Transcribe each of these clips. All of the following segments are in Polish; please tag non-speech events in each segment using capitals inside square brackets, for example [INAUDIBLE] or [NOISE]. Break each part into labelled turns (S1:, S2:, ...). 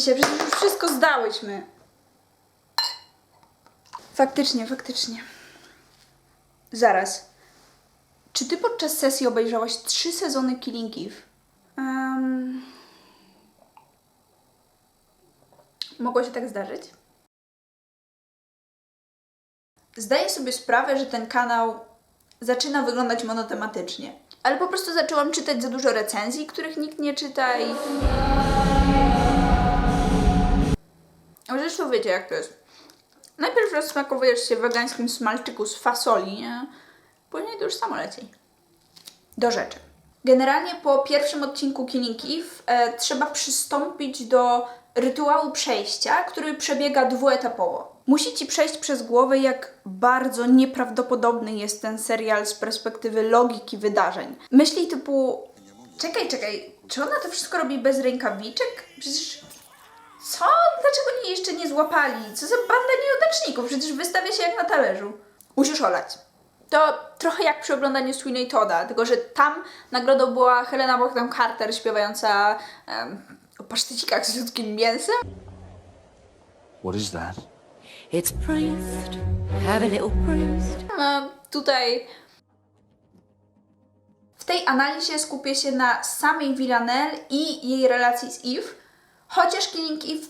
S1: się, przecież już wszystko zdałyśmy. Faktycznie, faktycznie. Zaraz. Czy ty podczas sesji obejrzałaś trzy sezony Killing Eve? Um... Mogło się tak zdarzyć? Zdaję sobie sprawę, że ten kanał zaczyna wyglądać monotematycznie. Ale po prostu zaczęłam czytać za dużo recenzji, których nikt nie czyta i... Zresztą wiecie jak to jest. Najpierw rozsmakowujesz się wegańskim smalczyku z fasoli, nie? Później to już samo leci. Do rzeczy. Generalnie po pierwszym odcinku Eve e, trzeba przystąpić do rytuału przejścia, który przebiega dwuetapowo. Musi ci przejść przez głowę, jak bardzo nieprawdopodobny jest ten serial z perspektywy logiki wydarzeń. Myśli typu: Czekaj, czekaj, czy ona to wszystko robi bez rękawiczek? Przecież. Co? Dlaczego nie jeszcze nie złapali? Co za banda nieudaczników? Przecież wystawia się jak na talerzu. Musisz olać. To trochę jak przy oglądaniu Sweeney Toda, tylko że tam nagrodą była Helena Bonham Carter śpiewająca em, o pasztecikach z ludzkim mięsem.
S2: What is that?
S3: It's priest. Have a little priest.
S1: A tutaj w tej analizie skupię się na samej Villanelle i jej relacji z Eve, chociaż Killing Eve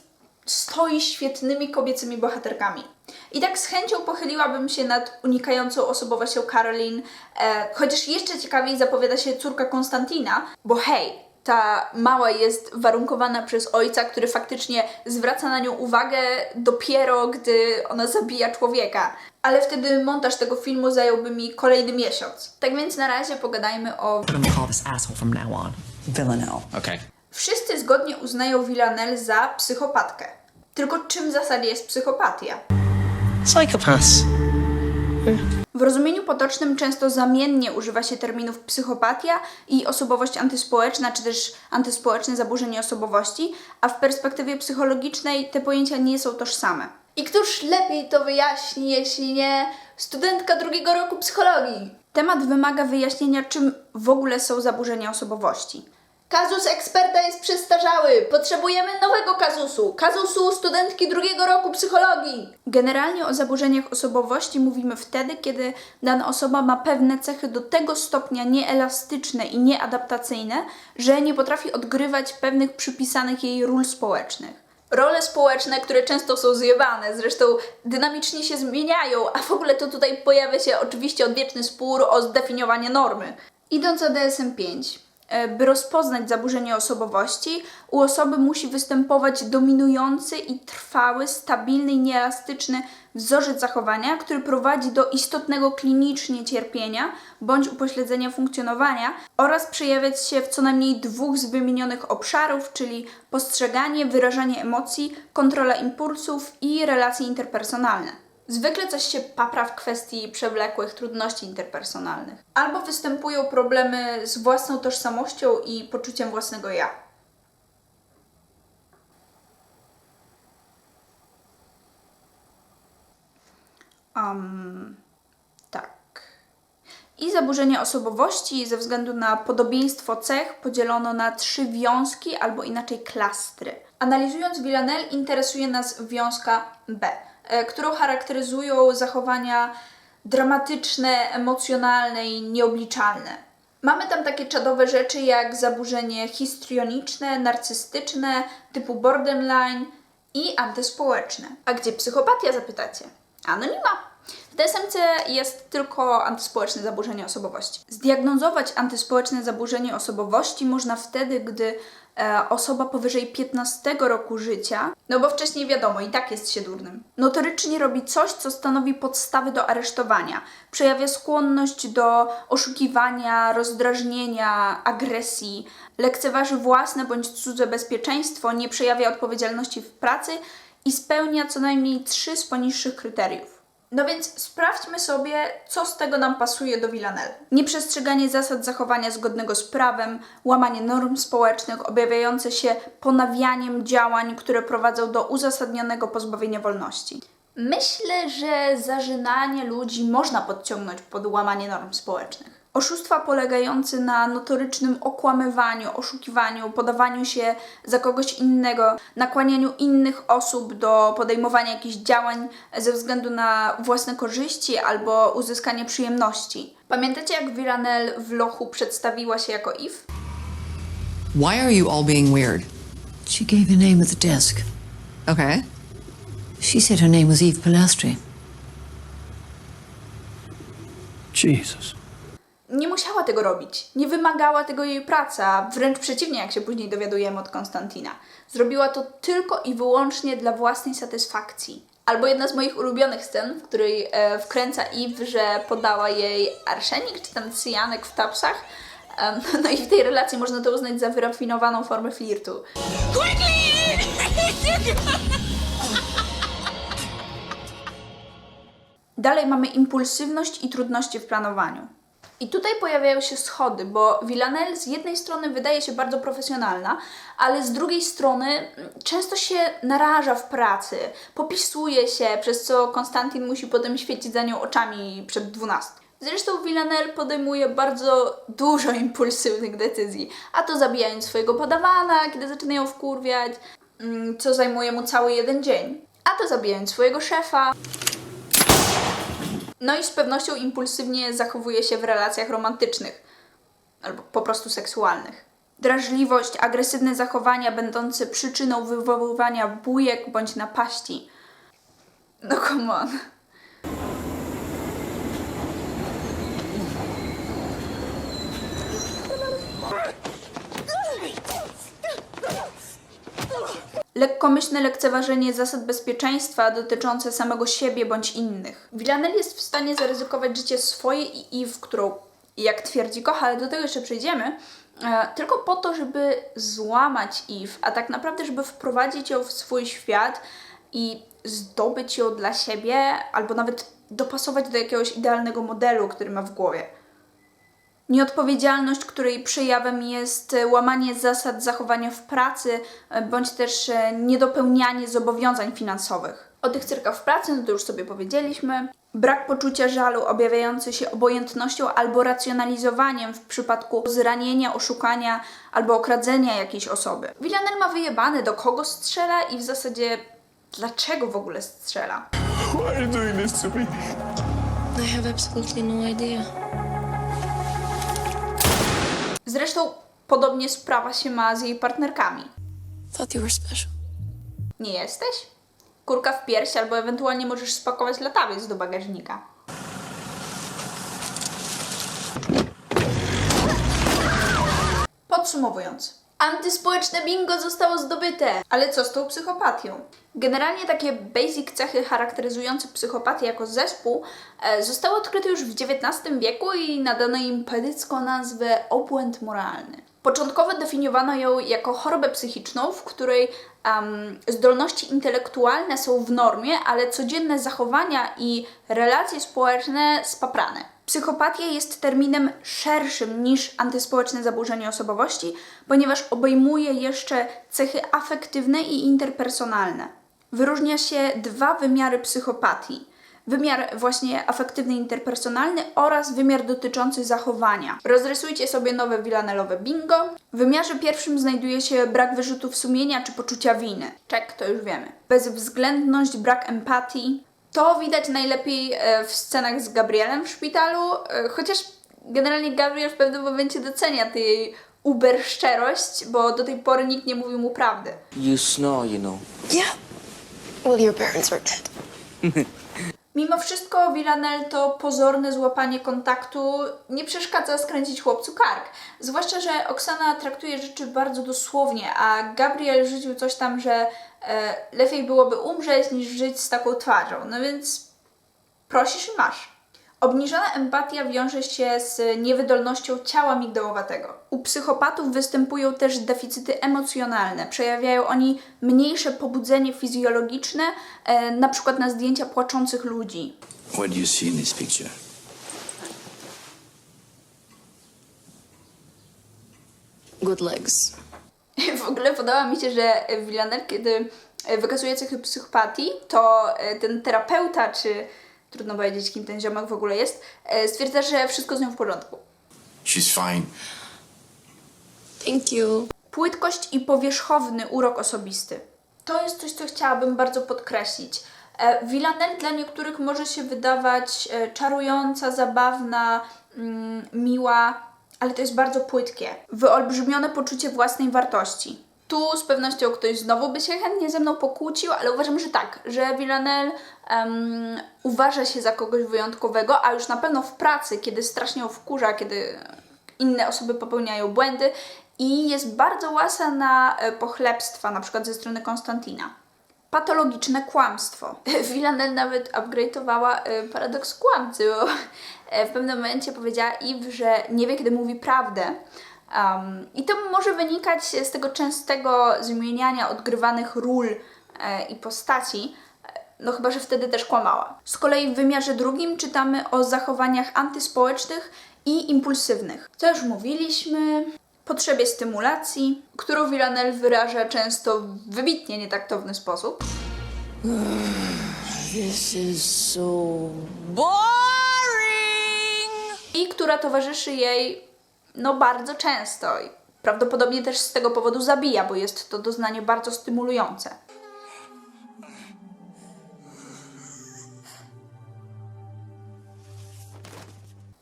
S1: stoi świetnymi kobiecymi bohaterkami. I tak z chęcią pochyliłabym się nad unikającą osobowością Caroline, e, chociaż jeszcze ciekawiej zapowiada się córka Konstantina, bo hej, ta mała jest warunkowana przez ojca, który faktycznie zwraca na nią uwagę dopiero, gdy ona zabija człowieka. Ale wtedy montaż tego filmu zająłby mi kolejny miesiąc. Tak więc na razie pogadajmy o
S4: I'm gonna call this asshole from now on.
S5: Villanelle.
S2: Okay.
S1: Wszyscy zgodnie uznają Villanelle za psychopatkę. Tylko czym w zasadzie jest psychopatia?
S5: Psychopaths.
S1: W rozumieniu potocznym często zamiennie używa się terminów psychopatia i osobowość antyspołeczna, czy też antyspołeczne zaburzenie osobowości, a w perspektywie psychologicznej te pojęcia nie są tożsame. I któż lepiej to wyjaśni, jeśli nie studentka drugiego roku psychologii? Temat wymaga wyjaśnienia, czym w ogóle są zaburzenia osobowości. Kazus eksperta jest przestarzały. Potrzebujemy nowego kazusu. Kazusu studentki drugiego roku psychologii. Generalnie o zaburzeniach osobowości mówimy wtedy, kiedy dana osoba ma pewne cechy do tego stopnia nieelastyczne i nieadaptacyjne, że nie potrafi odgrywać pewnych przypisanych jej ról społecznych. Role społeczne, które często są zjebane, zresztą dynamicznie się zmieniają, a w ogóle to tutaj pojawia się oczywiście odwieczny spór o zdefiniowanie normy. Idąc o DSM-5, e, by rozpoznać zaburzenie osobowości, u osoby musi występować dominujący i trwały, stabilny i nieelastyczny wzorzec zachowania, który prowadzi do istotnego klinicznie cierpienia bądź upośledzenia funkcjonowania oraz przejawiać się w co najmniej dwóch z wymienionych obszarów, czyli postrzeganie, wyrażanie emocji, kontrola impulsów i relacje interpersonalne. Zwykle coś się papra w kwestii przewlekłych trudności interpersonalnych. Albo występują problemy z własną tożsamością i poczuciem własnego ja. Um, tak. I zaburzenia osobowości ze względu na podobieństwo cech podzielono na trzy wiązki albo inaczej klastry. Analizując Villanelle interesuje nas wiązka B, którą charakteryzują zachowania dramatyczne, emocjonalne i nieobliczalne. Mamy tam takie czadowe rzeczy jak zaburzenie histrioniczne, narcystyczne, typu borderline i antyspołeczne. A gdzie psychopatia zapytacie? Ano nie ma. DSM-C jest tylko antyspołeczne zaburzenie osobowości. Zdiagnozować antyspołeczne zaburzenie osobowości można wtedy, gdy e, osoba powyżej 15 roku życia, no bo wcześniej wiadomo, i tak jest się durnym, notorycznie robi coś, co stanowi podstawy do aresztowania. Przejawia skłonność do oszukiwania, rozdrażnienia, agresji, lekceważy własne bądź cudze bezpieczeństwo, nie przejawia odpowiedzialności w pracy i spełnia co najmniej trzy z poniższych kryteriów. No więc sprawdźmy sobie, co z tego nam pasuje do Villanelle. Nieprzestrzeganie zasad zachowania zgodnego z prawem, łamanie norm społecznych objawiające się ponawianiem działań, które prowadzą do uzasadnionego pozbawienia wolności. Myślę, że zażynanie ludzi można podciągnąć pod łamanie norm społecznych. Oszustwa polegające na notorycznym okłamywaniu, oszukiwaniu, podawaniu się za kogoś innego, nakłanianiu innych osób do podejmowania jakichś działań ze względu na własne korzyści albo uzyskanie przyjemności. Pamiętacie, jak Villanelle w lochu przedstawiła się jako Eve?
S4: Why are you all being weird?
S3: She gave a name at the desk.
S4: Okay.
S3: She said her name was Eve Pilastri.
S2: Jesus.
S1: Nie musiała tego robić. Nie wymagała tego jej praca, wręcz przeciwnie, jak się później dowiadujemy od Konstantina. Zrobiła to tylko i wyłącznie dla własnej satysfakcji. Albo jedna z moich ulubionych scen, w której e, wkręca Eve, że podała jej arszenik czy tam cyjanek w tapsach. [LAUGHS] No i w tej relacji można to uznać za wyrafinowaną formę flirtu. [LAUGHS] Dalej mamy impulsywność i trudności w planowaniu. I tutaj pojawiają się schody, bo Villanelle z jednej strony wydaje się bardzo profesjonalna, ale z drugiej strony mm, często się naraża w pracy, popisuje się, przez co Konstantin musi potem świecić za nią oczami przed 12. Zresztą Villanelle podejmuje bardzo dużo impulsywnych decyzji, a to zabijając swojego podawana, kiedy zaczyna ją wkurwiać, mm, co zajmuje mu cały jeden dzień, a to zabijając swojego szefa, no i z pewnością impulsywnie zachowuje się w relacjach romantycznych albo po prostu seksualnych. Drażliwość, agresywne zachowania będące przyczyną wywoływania bujek bądź napaści. No come on. Lekkomyślne lekceważenie zasad bezpieczeństwa dotyczące samego siebie bądź innych. Villanelle jest w stanie zaryzykować życie swoje i Eve, którą, jak twierdzi, kocha, ale do tego jeszcze przejdziemy, e, tylko po to, żeby złamać Eve, a tak naprawdę, żeby wprowadzić ją w swój świat i zdobyć ją dla siebie, albo nawet dopasować do jakiegoś idealnego modelu, który ma w głowie. Nieodpowiedzialność, której przejawem jest e, łamanie zasad zachowania w pracy, e, bądź też e, niedopełnianie zobowiązań finansowych. O tych cyrkach w pracy, no to już sobie powiedzieliśmy. Brak poczucia żalu objawiający się obojętnością albo racjonalizowaniem w przypadku zranienia, oszukania albo okradzenia jakiejś osoby. Villanelle ma wyjebane, do kogo strzela i w zasadzie dlaczego w ogóle strzela.
S6: I have absolutely no idea.
S1: Zresztą podobnie sprawa się ma z jej partnerkami.
S6: Thought you were special.
S1: Nie jesteś? Kurka w pierś, albo ewentualnie możesz spakować latawiec do bagażnika. Podsumowując, antyspołeczne bingo zostało zdobyte! Ale co z tą psychopatią? Generalnie takie basic cechy charakteryzujące psychopatię jako zespół e, zostały odkryte już w XIX wieku i nadano im pedycką nazwę obłęd moralny. Początkowo definiowano ją jako chorobę psychiczną, w której em, zdolności intelektualne są w normie, ale codzienne zachowania i relacje społeczne spaprane. Psychopatia jest terminem szerszym niż antyspołeczne zaburzenie osobowości, ponieważ obejmuje jeszcze cechy afektywne i interpersonalne. Wyróżnia się dwa wymiary psychopatii. Wymiar właśnie afektywny, interpersonalny oraz wymiar dotyczący zachowania. Rozrysujcie sobie nowe Villanellowe bingo. W wymiarze pierwszym znajduje się brak wyrzutów sumienia czy poczucia winy. Czek, to już wiemy. Bezwzględność, brak empatii. To widać najlepiej e, w scenach z Gabrielem w szpitalu, e, chociaż generalnie Gabriel w pewnym momencie docenia tej uber szczerość, bo do tej pory nikt nie mówił mu prawdy.
S7: You snore, you know.
S6: Yeah. Well, your parents are dead. [LAUGHS]
S1: Mimo wszystko Villanelle to pozorne złapanie kontaktu nie przeszkadza skręcić chłopcu kark. Zwłaszcza, że Oksana traktuje rzeczy bardzo dosłownie, a Gabriel rzucił coś tam, że e, lepiej byłoby umrzeć niż żyć z taką twarzą. No więc prosisz i masz. Obniżona empatia wiąże się z niewydolnością ciała migdałowatego. U psychopatów występują też deficyty emocjonalne. Przejawiają oni mniejsze pobudzenie fizjologiczne, e, na przykład na zdjęcia płaczących ludzi.
S2: What do you see in this picture?
S6: Good legs. [LAUGHS]
S1: W ogóle podoba mi się, że Villanelle, kiedy wykazuje cechy psychopatii, to e, ten terapeuta, czy trudno powiedzieć, kim ten ziomek w ogóle jest, e, stwierdza, że wszystko z nią w porządku.
S7: She's fine.
S6: Thank you.
S1: Płytkość i powierzchowny urok osobisty. To jest coś, co chciałabym bardzo podkreślić. E, Villanelle dla niektórych może się wydawać e, czarująca, zabawna, mm, miła, ale to jest bardzo płytkie. Wyolbrzymione poczucie własnej wartości. Tu z pewnością ktoś znowu by się chętnie ze mną pokłócił, ale uważam, że tak, że Villanelle em, uważa się za kogoś wyjątkowego, a już na pewno w pracy, kiedy strasznie ją wkurza, kiedy inne osoby popełniają błędy i jest bardzo łasa na e, pochlebstwa, na przykład ze strony Konstantina. Patologiczne kłamstwo. [LAUGHS] Villanelle nawet upgrade'owała e, paradoks kłamcy, bo e, w pewnym momencie powiedziała Eve, że nie wie, kiedy mówi prawdę. Um, I to może wynikać z tego częstego zmieniania odgrywanych ról e, i postaci, no chyba, że wtedy też kłamała. Z kolei w wymiarze drugim czytamy o zachowaniach antyspołecznych i impulsywnych. Co już mówiliśmy, potrzebie stymulacji, którą Villanelle wyraża często w wybitnie nietaktowny sposób.
S5: This is so boring.
S1: i która towarzyszy jej no bardzo często prawdopodobnie też z tego powodu zabija, bo jest to doznanie bardzo stymulujące.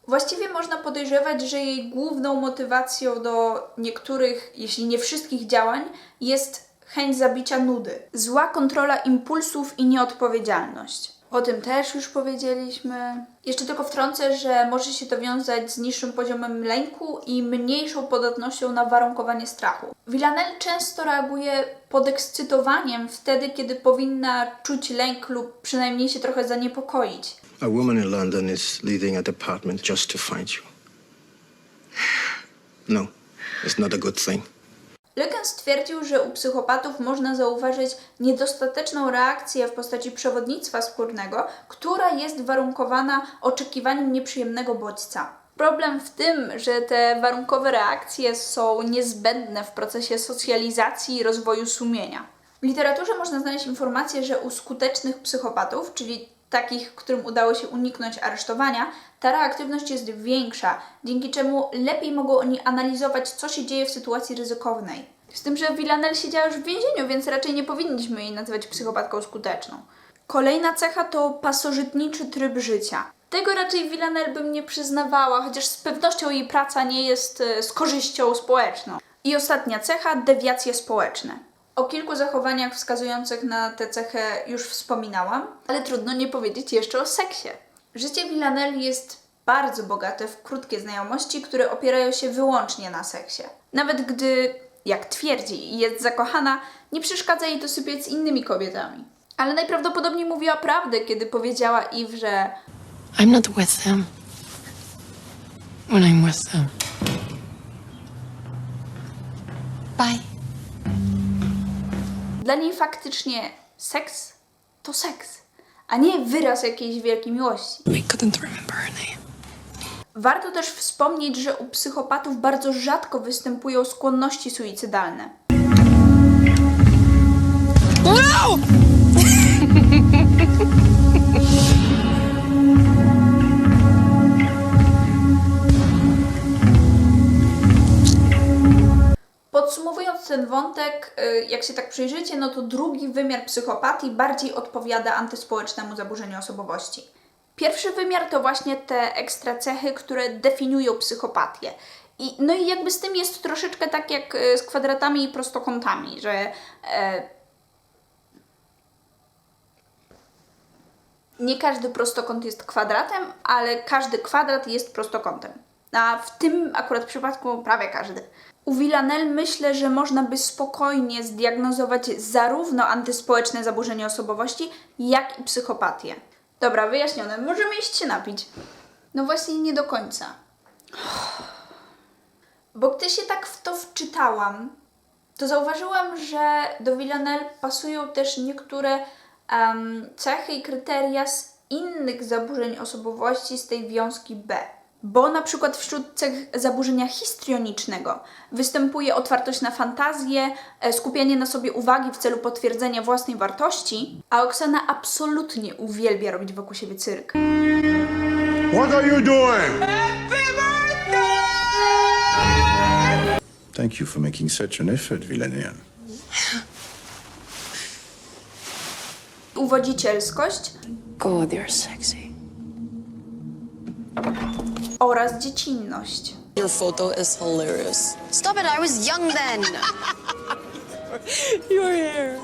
S1: Właściwie można podejrzewać, że jej główną motywacją do niektórych, jeśli nie wszystkich działań jest chęć zabicia nudy. Zła kontrola impulsów i nieodpowiedzialność. O tym też już powiedzieliśmy. Jeszcze tylko wtrącę, że może się to wiązać z niższym poziomem lęku i mniejszą podatnością na warunkowanie strachu. Villanelle często reaguje podekscytowaniem wtedy, kiedy powinna czuć lęk lub przynajmniej się trochę zaniepokoić.
S8: A woman in London is leading a department just to find you. [SIGHS] No, it's not a good thing.
S1: Legan stwierdził, że u psychopatów można zauważyć niedostateczną reakcję w postaci przewodnictwa skórnego, która jest warunkowana oczekiwaniem nieprzyjemnego bodźca. Problem w tym, że te warunkowe reakcje są niezbędne w procesie socjalizacji i rozwoju sumienia. W literaturze można znaleźć informację, że u skutecznych psychopatów, czyli takich, którym udało się uniknąć aresztowania, ta reaktywność jest większa, dzięki czemu lepiej mogą oni analizować, co się dzieje w sytuacji ryzykownej. Z tym, że Villanelle siedziała już w więzieniu, więc raczej nie powinniśmy jej nazywać psychopatką skuteczną. Kolejna cecha to pasożytniczy tryb życia. Tego raczej Villanelle bym nie przyznawała, chociaż z pewnością jej praca nie jest e, z korzyścią społeczną. I ostatnia cecha dewiacje społeczne. O kilku zachowaniach wskazujących na tę cechę już wspominałam, ale trudno nie powiedzieć jeszcze o seksie. Życie Villanelle jest bardzo bogate w krótkie znajomości, które opierają się wyłącznie na seksie. Nawet gdy, jak twierdzi, jest zakochana, nie przeszkadza jej to sypiać z innymi kobietami. Ale najprawdopodobniej mówiła prawdę, kiedy powiedziała Eve, że
S6: I'm not with them. When I'm with them. Bye.
S1: Dla niej faktycznie seks to seks, a nie wyraz jakiejś wielkiej miłości. Warto też wspomnieć, że u psychopatów bardzo rzadko występują skłonności suicydalne. Wątek, y, jak się tak przyjrzycie, no to drugi wymiar psychopatii bardziej odpowiada antyspołecznemu zaburzeniu osobowości. Pierwszy wymiar to właśnie te ekstra cechy, które definiują psychopatię. I, no i jakby z tym jest troszeczkę tak jak y, z kwadratami i prostokątami, że e, nie każdy prostokąt jest kwadratem, ale każdy kwadrat jest prostokątem. A w tym akurat przypadku prawie każdy. U Villanelle myślę, że można by spokojnie zdiagnozować zarówno antyspołeczne zaburzenie osobowości, jak i psychopatię. Dobra, wyjaśnione. Możemy iść się napić. No właśnie nie do końca. Bo gdy się tak w to wczytałam, to zauważyłam, że do Villanelle pasują też niektóre em, cechy i kryteria z innych zaburzeń osobowości z tej wiązki B. Bo na przykład wśród cech zaburzenia histrionicznego występuje otwartość na fantazję, e, skupianie na sobie uwagi w celu potwierdzenia własnej wartości, a Oksana absolutnie uwielbia robić wokół siebie cyrk.
S9: What are you doing? Happy birthday!
S7: Thank you for making such an effort, Villanelle.
S1: uwodzicielskość
S5: God, you're sexy.
S1: Oraz dziecinność.
S5: Your photo is hilarious.
S3: Stop it, I was young then. [LAUGHS]
S5: Your hair.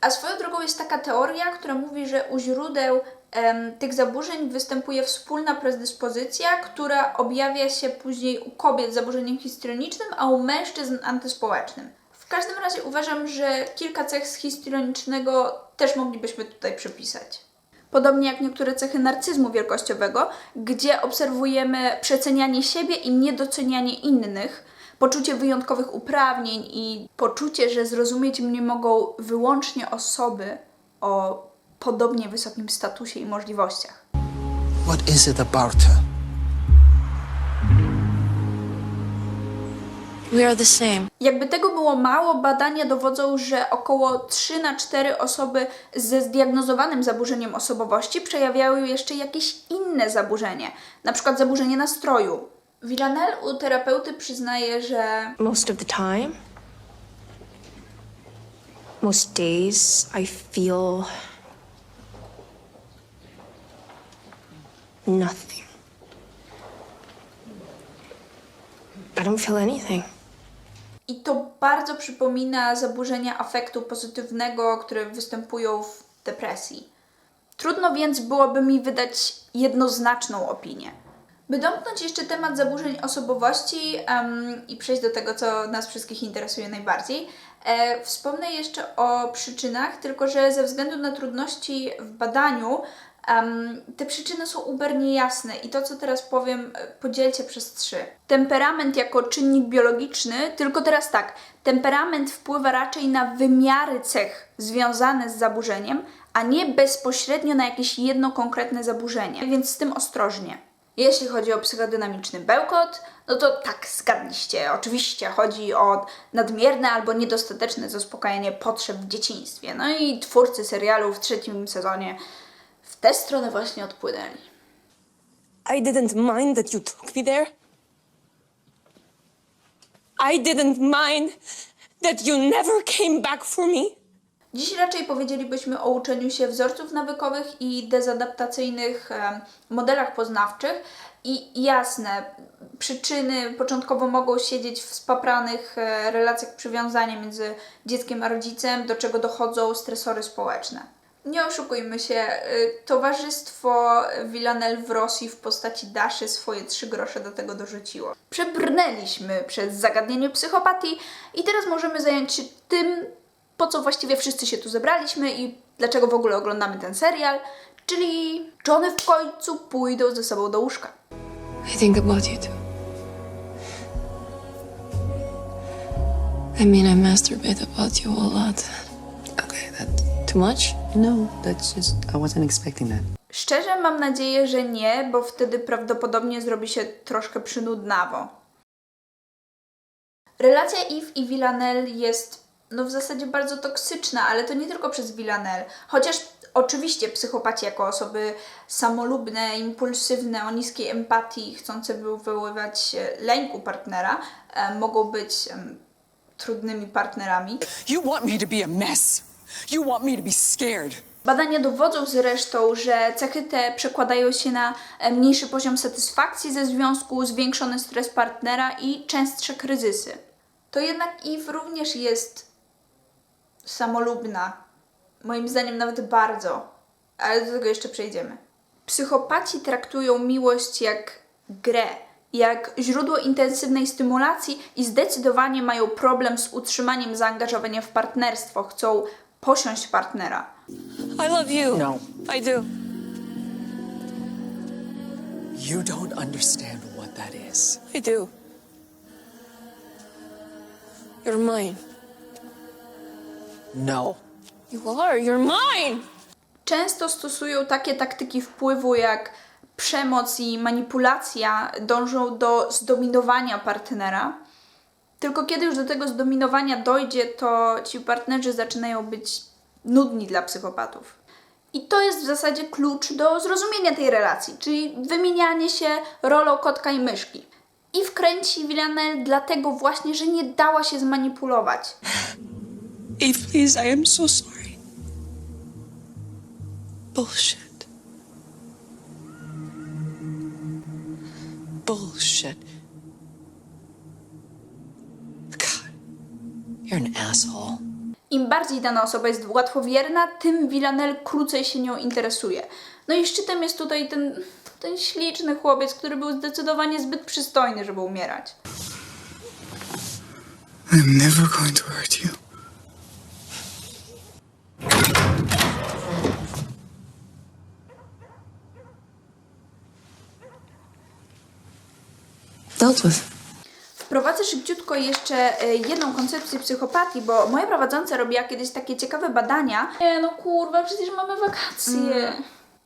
S1: A swoją drogą jest taka teoria, która mówi, że u źródeł em, tych zaburzeń występuje wspólna predyspozycja, która objawia się później u kobiet z zaburzeniem histrionicznym, a u mężczyzn antyspołecznym. W każdym razie uważam, że kilka cech z histrionicznego też moglibyśmy tutaj przypisać. Podobnie jak niektóre cechy narcyzmu wielkościowego, gdzie obserwujemy przecenianie siebie i niedocenianie innych, poczucie wyjątkowych uprawnień i poczucie, że zrozumieć mnie mogą wyłącznie osoby o podobnie wysokim statusie i możliwościach.
S2: What is it about her?
S5: We are the same.
S1: Jakby tego było mało, badania dowodzą, że około 3 na 4 osoby ze zdiagnozowanym zaburzeniem osobowości przejawiały jeszcze jakieś inne zaburzenie, na przykład zaburzenie nastroju. Villanelle u terapeuty przyznaje, że
S9: most of the time. Most days, I feel nothing. I don't feel anything.
S1: I to bardzo przypomina zaburzenia afektu pozytywnego, które występują w depresji. Trudno więc byłoby mi wydać jednoznaczną opinię. By domknąć jeszcze temat zaburzeń osobowości em, i przejść do tego, co nas wszystkich interesuje najbardziej, e, wspomnę jeszcze o przyczynach, tylko że ze względu na trudności w badaniu em, te przyczyny są uber niejasne i to, co teraz powiem, e, podzielcie przez trzy. Temperament jako czynnik biologiczny, tylko teraz tak, temperament wpływa raczej na wymiary cech związane z zaburzeniem, a nie bezpośrednio na jakieś jedno konkretne zaburzenie, więc z tym ostrożnie. Jeśli chodzi o psychodynamiczny bełkot, no to tak, zgadliście. Oczywiście chodzi o nadmierne albo niedostateczne zaspokajanie potrzeb w dzieciństwie. No i twórcy serialu w trzecim sezonie w tę stronę właśnie odpłynęli.
S9: I didn't mind that you took me there. I didn't mind that you never came back for me.
S1: Dziś raczej powiedzielibyśmy o uczeniu się wzorców nawykowych i dezadaptacyjnych modelach poznawczych. I jasne, przyczyny początkowo mogą siedzieć w spapranych e, relacjach przywiązania między dzieckiem a rodzicem, do czego dochodzą stresory społeczne. Nie oszukujmy się, y, towarzystwo Villanelle w Rosji w postaci Daszy swoje trzy grosze do tego dorzuciło. Przebrnęliśmy przez zagadnienie psychopatii i teraz możemy zająć się tym, po co właściwie wszyscy się tu zebraliśmy i dlaczego w ogóle oglądamy ten serial, czyli czy one w końcu pójdą ze sobą do łóżka.
S6: I think about you too. I mean, I masturbate about you a lot. Too much?
S5: No, that's just. I wasn't expecting that.
S1: Szczerze mam nadzieję, że nie, bo wtedy prawdopodobnie zrobi się troszkę przynudnawo. Relacja Eve i Villanelle jest no w zasadzie bardzo toksyczna, ale to nie tylko przez Villanelle. Chociaż oczywiście psychopaci jako osoby samolubne, impulsywne, o niskiej empatii, chcące wywoływać e, lęku partnera, e, mogą być trudnymi partnerami.
S10: You want me to be a mess. You want me to be scared.
S1: Badania dowodzą zresztą, że cechy te przekładają się na e, mniejszy poziom satysfakcji ze związku, zwiększony stres partnera i częstsze kryzysy. To jednak Eve również jest samolubna. Moim zdaniem nawet bardzo. Ale do tego jeszcze przejdziemy. Psychopaci traktują miłość jak grę, jak źródło intensywnej stymulacji i zdecydowanie mają problem z utrzymaniem zaangażowania w partnerstwo. Chcą posiąść partnera.
S9: I love you.
S10: No.
S9: I do.
S10: You don't understand what that is.
S9: I do. You're mine.
S10: No.
S9: You are. You're mine.
S1: Często stosują takie taktyki wpływu jak przemoc i manipulacja, dążą do zdominowania partnera. Tylko kiedy już do tego zdominowania dojdzie, to ci partnerzy zaczynają być nudni dla psychopatów. I to jest w zasadzie klucz do zrozumienia tej relacji, czyli wymienianie się rolą kotka i myszki. I wkręci Villanelle dlatego właśnie, że nie dała się zmanipulować.
S6: Eve, please, I am so sorry. Bullshit. Bullshit. God,
S1: Im bardziej dana osoba jest łatwowierna, tym Villanelle krócej się nią interesuje. No i szczytem jest tutaj ten, ten śliczny chłopiec, który był zdecydowanie zbyt przystojny, żeby umierać.
S2: I'm never going to hurt you.
S5: Dealt with.
S1: Wprowadzę szybciutko jeszcze e, jedną koncepcję psychopatii, bo moja prowadząca robiła kiedyś takie ciekawe badania. Nie no kurwa, przecież mamy wakacje.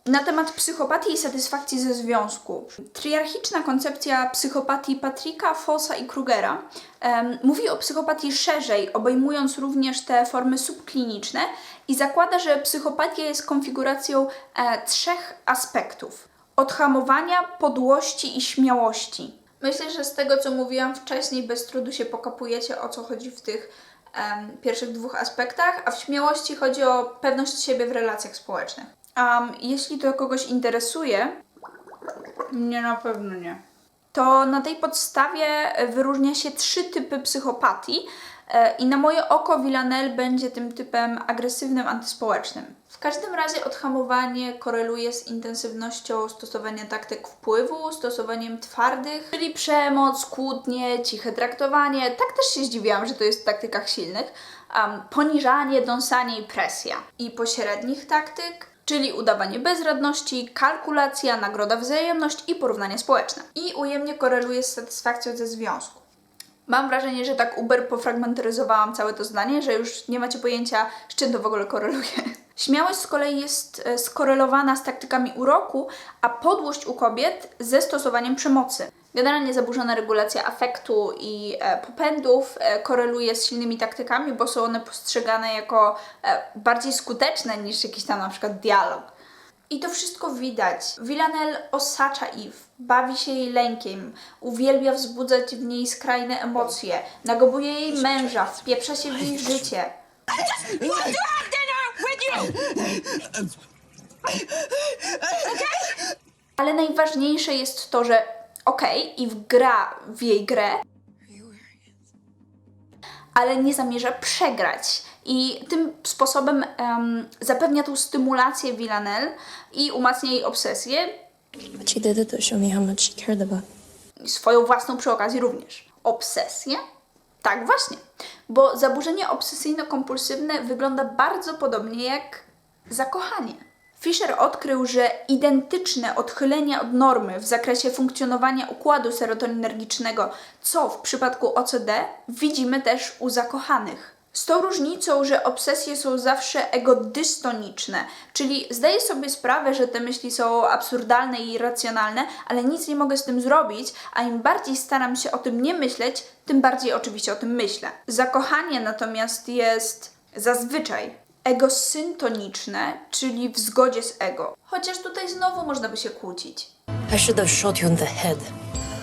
S1: Na temat psychopatii i satysfakcji ze związku. Triarchiczna koncepcja psychopatii Patricka, Fossa i Krugera em, mówi o psychopatii szerzej, obejmując również te formy subkliniczne i zakłada, że psychopatia jest konfiguracją e, trzech aspektów: odhamowania, podłości i śmiałości. Myślę, że z tego, co mówiłam wcześniej, bez trudu się pokapujecie, o co chodzi w tych em, pierwszych dwóch aspektach, a w śmiałości chodzi o pewność siebie w relacjach społecznych. Um, jeśli to kogoś interesuje, nie na pewno nie. To na tej podstawie wyróżnia się trzy typy psychopatii i na moje oko Villanelle będzie tym typem agresywnym, antyspołecznym. W każdym razie odhamowanie koreluje z intensywnością stosowania taktyk wpływu, stosowaniem twardych, czyli przemoc, kłótnie, ciche traktowanie. Tak też się zdziwiłam, że to jest w taktykach silnych. Um, poniżanie, dąsanie i presja. I pośrednich taktyk, czyli udawanie bezradności, kalkulacja, nagroda wzajemność i porównanie społeczne. I ujemnie koreluje z satysfakcją ze związku. Mam wrażenie, że tak uber pofragmentaryzowałam całe to zdanie, że już nie macie pojęcia, z czym to w ogóle koreluje. [LAUGHS] Śmiałość z kolei jest e, skorelowana z taktykami uroku, a podłość u kobiet ze stosowaniem przemocy. Generalnie zaburzona regulacja afektu i e, popędów e, koreluje z silnymi taktykami, bo są one postrzegane jako bardziej skuteczne niż jakiś tam na przykład dialog. I to wszystko widać. Villanelle osacza Eve, bawi się jej lękiem, uwielbia wzbudzać w niej skrajne emocje, nagobuje jej męża, wpieprza się w jej życie. Ale najważniejsze jest to, że okej, Eve gra w jej grę, ale nie zamierza przegrać. I tym sposobem em, zapewnia tą stymulację Villanelle i umacnia jej obsesję,
S3: But she did it to show me how much she cared about.
S1: i swoją własną przy okazji również. Obsesję? Tak, właśnie. Bo zaburzenie obsesyjno-kompulsywne wygląda bardzo podobnie jak zakochanie. Fisher odkrył, że identyczne odchylenia od normy w zakresie funkcjonowania układu serotoninergicznego, co w przypadku OCD widzimy też u zakochanych. Z tą różnicą, że obsesje są zawsze egodystoniczne, czyli zdaję sobie sprawę, że te myśli są absurdalne i irracjonalne, ale nic nie mogę z tym zrobić, a im bardziej staram się o tym nie myśleć, tym bardziej oczywiście o tym myślę. Zakochanie natomiast jest zazwyczaj egosyntoniczne, czyli w zgodzie z ego. Chociaż tutaj znowu można by się kłócić.
S3: I should have shot you in the head.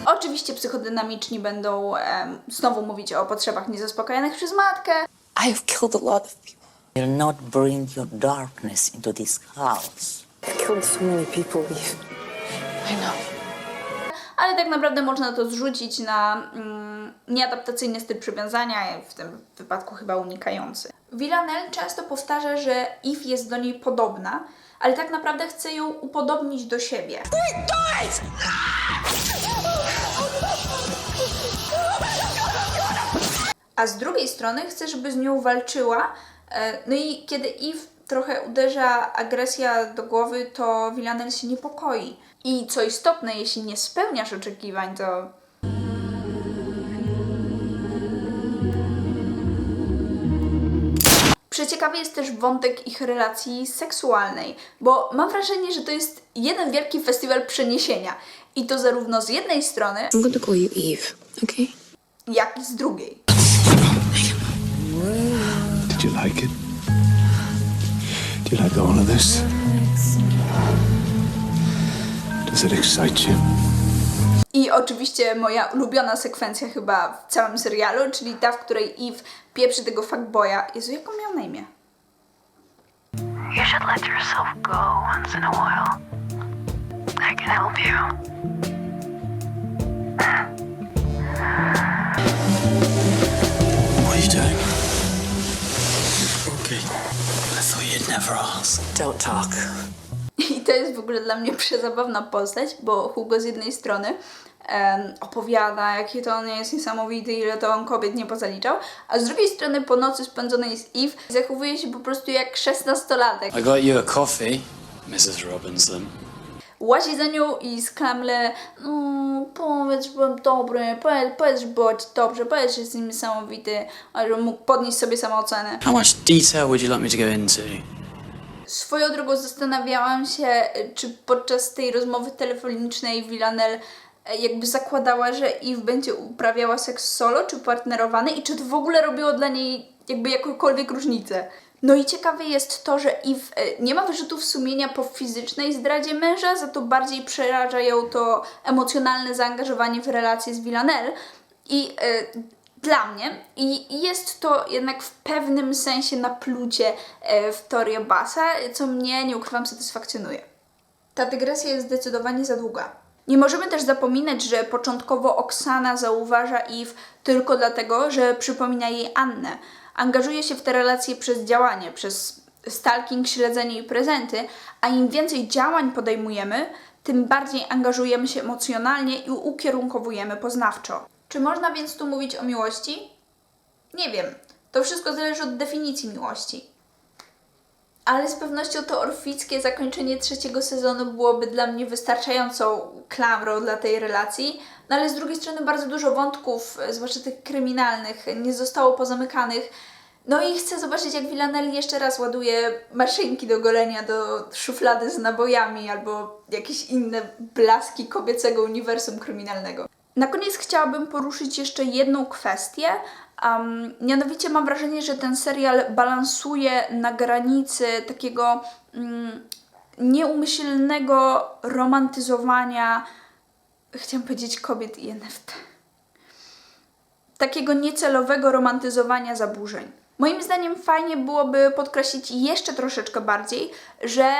S1: Oczywiście psychodynamiczni będą em, znowu mówić o potrzebach niezaspokojonych przez matkę,
S6: I have killed a lot of people.
S11: will not bring your darkness into this house.
S6: I've killed so many people, Eve. I know.
S1: ale tak naprawdę można to zrzucić na mm, nieadaptacyjny styl przywiązania, w tym wypadku chyba unikający. Villanelle często powtarza, że Eve jest do niej podobna, ale tak naprawdę chce ją upodobnić do siebie. A z drugiej strony chce, żeby z nią walczyła. e, No i kiedy Eve trochę uderza agresja do głowy, to Villanelle się niepokoi. I co istotne, jeśli nie spełniasz oczekiwań, to Przeciekawy jest też wątek ich relacji seksualnej, bo mam wrażenie, że to jest jeden wielki festiwal przeniesienia. I to zarówno z jednej strony,
S6: I'm to call you Eve, okay?
S1: jak i z drugiej.
S7: Do you like all of this? Does it excite you?
S1: I oczywiście moja ulubiona sekwencja chyba w całym serialu, czyli ta, w której Eve pieprzy tego fuckboya. Jezu, jak on miał na imię?
S3: You should let yourself go once in a while. I can help you.
S2: What are you doing? You'd never ask.
S11: Don't talk.
S1: I to jest w ogóle dla mnie przezabawna postać, bo Hugo z jednej strony em, opowiada, jaki to on jest niesamowity, ile to on kobiet nie pozaliczał, a z drugiej strony po nocy spędzonej z Eve zachowuje się po prostu jak szesnastolatek.
S2: I got you a coffee, Mrs. Robinson.
S1: Łazi za nią i sklamle no, powiedz, że byłem dobry, powiedz, powiedz, że było ci dobrze, powiedz, że jesteś niesamowity, a że mógł podnieść sobie samoocenę.
S2: How much detail would you like me to go into?
S1: Swoją drogą zastanawiałam się, czy podczas tej rozmowy telefonicznej Villanelle e, jakby zakładała, że Eve będzie uprawiała seks solo czy partnerowany i czy to w ogóle robiło dla niej jakby jakąkolwiek różnicę. No i ciekawe jest to, że Eve nie ma wyrzutów sumienia po fizycznej zdradzie męża, za to bardziej przeraża ją to emocjonalne zaangażowanie w relacje z Villanelle i e, dla mnie i jest to jednak w pewnym sensie naplucie e, w teorię Basa, co mnie, nie ukrywam, satysfakcjonuje. Ta dygresja jest zdecydowanie za długa. Nie możemy też zapominać, że początkowo Oksana zauważa Eve tylko dlatego, że przypomina jej Annę. Angażuje się w te relacje przez działanie, przez stalking, śledzenie i prezenty, a im więcej działań podejmujemy, tym bardziej angażujemy się emocjonalnie i ukierunkowujemy poznawczo. Czy można więc tu mówić o miłości? Nie wiem. To wszystko zależy od definicji miłości. Ale z pewnością to orfickie zakończenie trzeciego sezonu byłoby dla mnie wystarczającą klamrą dla tej relacji. No ale z drugiej strony bardzo dużo wątków, e, zwłaszcza tych kryminalnych, nie zostało pozamykanych. No i chcę zobaczyć, jak Villanelle jeszcze raz ładuje maszynki do golenia do szuflady z nabojami albo jakieś inne blaski kobiecego uniwersum kryminalnego. Na koniec chciałabym poruszyć jeszcze jedną kwestię. Um, mianowicie mam wrażenie, że ten serial balansuje na granicy takiego mm, nieumyślnego romantyzowania, chciałam powiedzieć kobiet i NFT. Takiego niecelowego romantyzowania zaburzeń. Moim zdaniem fajnie byłoby podkreślić jeszcze troszeczkę bardziej, że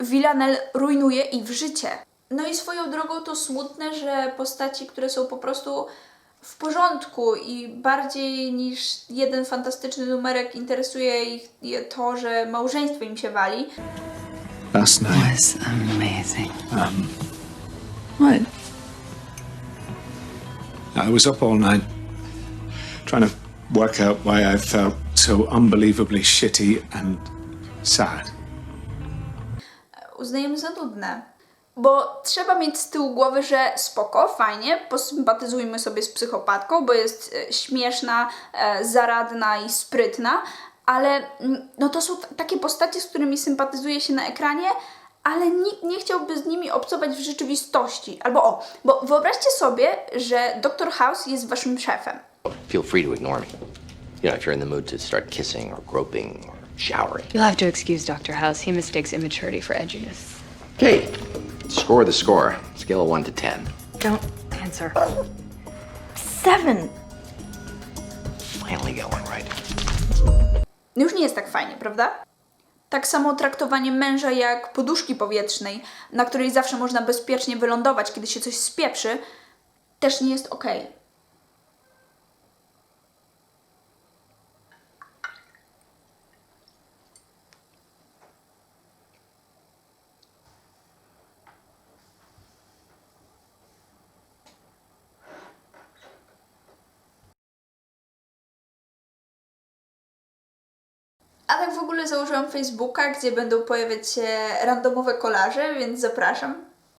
S1: Villanelle rujnuje ich życie. No i swoją drogą to smutne, że postaci, które są po prostu w porządku i bardziej niż jeden fantastyczny numerek interesuje ich je to, że małżeństwo im się wali.
S7: Last night,
S5: Was amazing.
S4: What?
S7: I was up all night trying to work out why I felt so unbelievably shitty and sad.
S1: Uznajemy za nudne. Bo trzeba mieć z tyłu głowy, że spoko, fajnie, posympatyzujmy sobie z psychopatką, bo jest e, śmieszna, e, zaradna i sprytna, ale mm, no to są takie postacie, z którymi sympatyzuje się na ekranie, ale nikt nie chciałby z nimi obcować w rzeczywistości. Albo o, bo wyobraźcie sobie, że Dr. House jest waszym szefem.
S12: Feel free to ignore me. You know, if you're in the mood to start kissing or groping or showering.
S13: You'll have to excuse Dr. House. He mistakes immaturity for edginess.
S12: Okay, score the score. Scale of 1 to 10.
S13: Don't answer.
S3: Seven.
S12: Finally got one right.
S1: No już nie jest tak fajnie, prawda? Tak samo traktowanie męża jak poduszki powietrznej, na której zawsze można bezpiecznie wylądować, kiedy się coś spieprzy, też nie jest okej. A tak w ogóle założyłam Facebooka, gdzie będą pojawiać się randomowe kolaże, więc zapraszam.